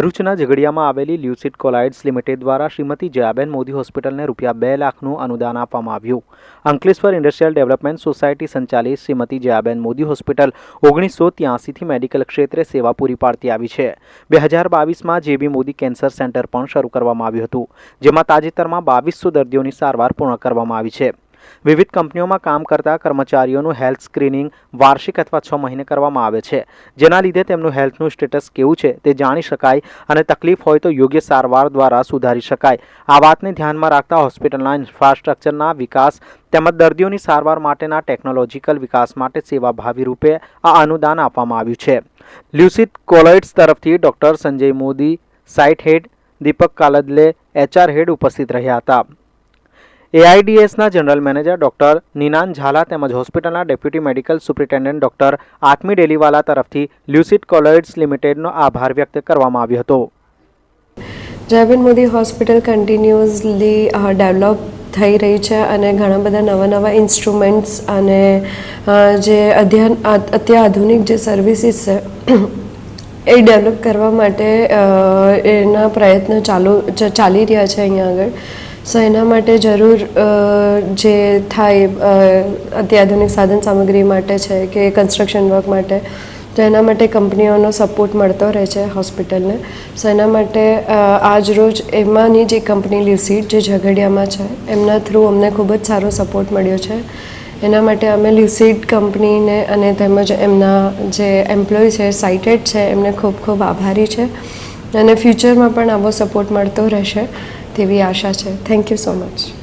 ભરૂચના ઝઘડિયામાં આવેલી લ્યુસિડ કોલાઇડ્સ લિમિટેડ દ્વારા શ્રીમતી જયાબેન મોદી હોસ્પિટલને રૂપિયા બે લાખનું અનુદાન આપવામાં આવ્યું. અંકલેશ્વર ઇન્ડસ્ટ્રીયલ ડેવલપમેન્ટ સોસાયટી સંચાલિત શ્રીમતી જયાબેન મોદી હોસ્પિટલ ઓગણીસો ત્યાસીથી મેડિકલ ક્ષેત્રે સેવા પૂરી પાડતી આવી છે. બે હજાર બાવીસમાં જેબી મોદી કેન્સર સેન્ટર પણ શરૂ કરવામાં આવ્યું હતું, જેમાં તાજેતરમાં બાવીસો દર્દીઓની સારવાર પૂર્ણ કરવામાં આવી છે. વિવિધ કંપનીઓમાં કામ કરતા કર્મચારીઓનું હેલ્થ સ્ક્રીનિંગ વાર્ષિક અથવા છ મહિને કરવામાં આવે છે. જેના લીધે તેમનું હેલ્થનું સ્ટેટસ કેવું છે તે જાણી શકાય અને તકલીફ હોય તો યોગ્ય સારવાર દ્વારા સુધારી શકાય. આ વાતને ધ્યાનમાં રાખતા હોસ્પિટલના ઇન્ફ્રાસ્ટ્રક્ચરના વિકાસ તેમજ દર્દીઓની સારવાર માટેના ટેકનોલોજીકલ વિકાસ માટે સેવાભાવી રૂપે આ અનુદાન આપવામાં આવ્યું છે. લ્યુસિડ કોલોઇડ્સ તરફથી doctor Sanjay Modi, site head Deepak Kaldale, HR head ઉપસ્થિત રહ્યા હતા. એઆઈડીએસના general manager doctor Ninan Zala તેમજ હોસ્પિટલના deputy medical superintendent doctor Atmi Delivala તરફથી લ્યુસિડ કોલોઇડ્સ લિમિટેડનો આભાર વ્યક્ત કરવામાં આવ્યો હતો. Jayben Modi hospital continuously develop થઈ રહી છે અને ઘણા બધા નવા નવા ઇન્સ્ટ્રુમેન્ટ્સ અને જે અધ્યયન અત્યાધુનિક જે સર્વિસીસ છે, એ ડેવલપ કરવા માટે એના પ્રયત્ન ચાલુ, ચાલી રહ્યા છે અહીંયા આગળ. સો એના માટે જરૂર જે થાય અત્યાધુનિક સાધન સામગ્રી માટે છે કે કન્સ્ટ્રક્શન વર્ક માટે, તો એના માટે કંપનીઓનો સપોર્ટ મળતો રહે છે હોસ્પિટલને સો એના માટે આજરોજ આજ રોજ એમાંની જે કંપની લ્યુસીડ જે ઝઘડિયામાં છે, એમના થ્રુ અમને ખૂબ જ સારો સપોર્ટ મળ્યો છે. એના માટે અમે લ્યુસીડ કંપનીને અને તેમજ એમના જે એમ્પ્લોય છે સાઇટેડ છે, એમને ખૂબ ખૂબ આભારી છે. અને ફ્યુચરમાં પણ આવો સપોર્ટ મળતો રહેશે. તેવી આશા છે. Thank you so much